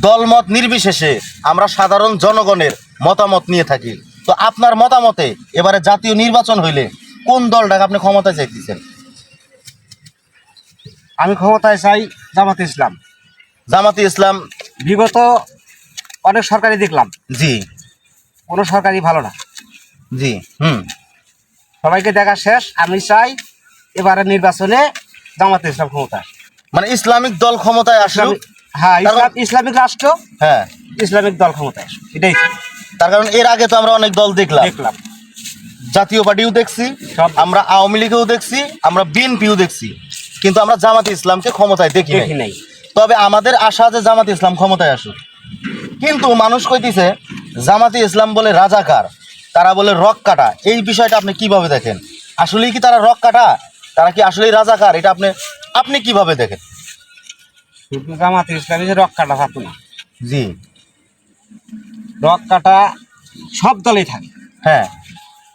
দলমত নির্বিশেষে আমরা সাধারণ জনগণের মতামত নিয়ে থাকি। তো আপনার মতামতে এবারে জাতীয় নির্বাচন হইলে কোন দলটাকে আপনি ক্ষমতায় চাইতেছেন? আমি ক্ষমতায় চাই জামাত ইসলাম। জামাতি ইসলাম। বিগত অনেক সরকারি দেখলাম। জি। কোনো সরকারি ভালো না। জি হুম। সবাইকে দেখা শেষ। আমি চাই এবারে নির্বাচনে জামাত ইসলাম ক্ষমতা মানে ইসলামিক দল ক্ষমতায় আসলো? হ্যাঁ ইসলামিক রাষ্ট্র হ্যাঁ। ইসলামিক দল ক্ষমতায় এটাই তার কারণ এর আগে তো আমরা অনেক দল দেখলাম। দেখলাম। জাতীয় পার্টিও দেখছি আমরা আওয়ামী লীগেও দেখছি আমরা বিএনপিও দেখছি। কিন্তু আমরা জামাত ইসলামকে ক্ষমতায় দেখি নাই। তবে আমাদের আশা যে জামাত ইসলাম ক্ষমতায় আসুক। কিন্তু মানুষ কইতেছে জামাতি ইসলাম বলে রাজাকার তারা বলে রক কাটা। এই বিষয়টা আপনি কীভাবে দেখেন? আসলেই কি তারা রক কাটা? তারা কি আসলেই রাজাকার? এটা আপনি আপনি কীভাবে দেখেন? শুধু জামাত ইসলামী যে রক কাটা থাকতো না জি। রক কাটা সব দলেই থাকে। হ্যাঁ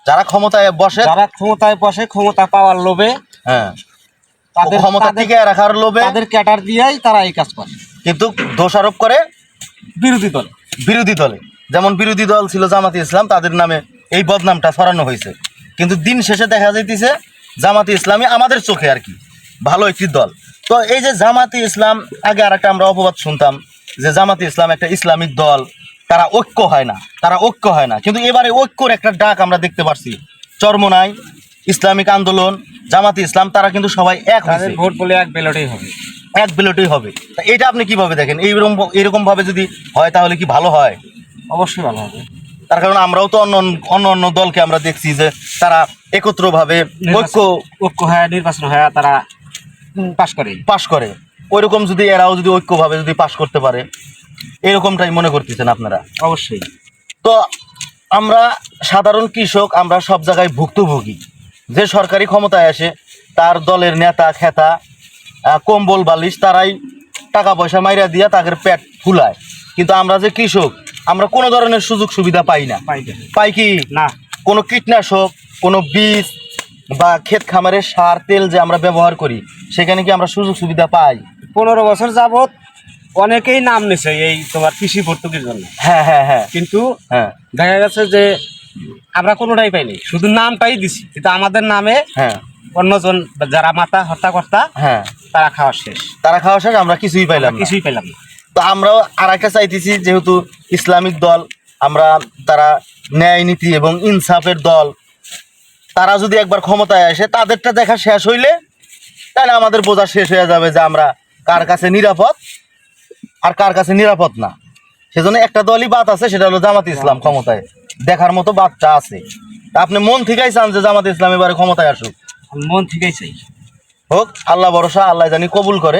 যারা ক্ষমতায় বসে যারা ক্ষমতায় বসে ক্ষমতা পাওয়ার লোভে হ্যাঁ তাদের ক্ষমতা রাখার লোভে তাদের ক্যাটার দিয়েই তারা এই কাজ করে। কিন্তু দোষারোপ করে বিরোধী দল। বিরোধী দলে। যেমন বিরোধী দল ছিল জামাতি ইসলাম তাদের নামে এই বদনামটা ছড়ানো হয়েছে। কিন্তু দিন শেষে দেখা যাইতেছে জামাতি ইসলামী আমাদের চোখে আর কি ভালো একটি দল। তো এই যে জামাতি ইসলাম আগে আর একটা আমরা অপবাদ শুনতাম যে জামাতি ইসলাম একটা ইসলামিক দল তারা ঐক্য হয় না তারা ঐক্য হয় না। কিন্তু এবারে ঐক্যর একটা ডাক আমরা দেখতে পারছি। চরমনাই ইসলামিক আন্দোলন জামাতি ইসলাম তারা কিন্তু সবাই এক ভোট বলে এক বেলটেই হবে। এক বিলটই হবে। এটা আপনি কীভাবে দেখেন? এইরকম এরকম ভাবে যদি হয় তাহলে কি ভালো হয়? অবশ্যই ভালো হবে। তার কারণ আমরাও তো অন্য অন্য অন্য দলকে আমরা দেখছি যে তারা একত্রভাবে ঐক্য ঐক্য হয় নির্বাচন হয় তারা পাশ করে। পাশ করে। ওইরকম যদি এরাও যদি ঐক্যভাবে যদি পাশ করতে পারে এরকমটাই মনে করতেছেন আপনারা? অবশ্যই। তো আমরা সাধারণ কৃষক আমরা সব জায়গায় ভুক্তভোগী। যে সরকারি ক্ষমতায় আসে তার দলের নেতা খেতা কম্বল বালিশ তারাই টাকা পয়সা মাইরা দিয়া তাদের পেট ফুলায়। কিন্তু আমরা যে কৃষক আমরা কোনো ধরনের সুযোগ সুবিধা পাই না। পাই কি? না। কোনো কীটনাশক কোনো বীজ বা ক্ষেত খামারে সার তেল যে আমরা ব্যবহার করি সেখানে কি আমরা সুযোগ সুবিধা পাই? পনেরো বছর যাবৎ অনেকেই নাম নিছে এই তোমার কৃষি ভর্তুকির জন্য। হ্যাঁ হ্যাঁ হ্যাঁ। কিন্তু হ্যাঁ। দেখা গেছে যে আমরা কোনোটাই পাইনি শুধু নামটাই দিছি কিন্তু আমাদের নামে হ্যাঁ। অন্যজন যারা মাতা হত্যাকর্তা হ্যাঁ। তারা খাওয়া শেষ। তারা খাওয়া শেষ আমরা কিছুই পাইলাম কিছুই পাইলাম না। তো আমরাও আর একটা চাইতেছি যেহেতু ইসলামিক দল আমরা তারা ন্যায় নীতি এবং ইনসাফের দল তারা যদি একবার ক্ষমতায় আসে তাদেরটা দেখা শেষ হইলে তাহলে আমাদের বোঝা শেষ হয়ে যাবে যে আমরা কার কাছে নিরাপদ আর কার কাছে নিরাপদ না। সেজন্য একটা দলই বাদ আছে সেটা হলো জামাত ইসলাম ক্ষমতায়। দেখার মতো বাদটা আছে। আপনি মন থেকেই চান যে জামাত ইসলাম এবারে ক্ষমতায় আসুক? মন থেকেই চাই। হোক আল্লাহ ভরসা আল্লাহ জানি কবুল করে।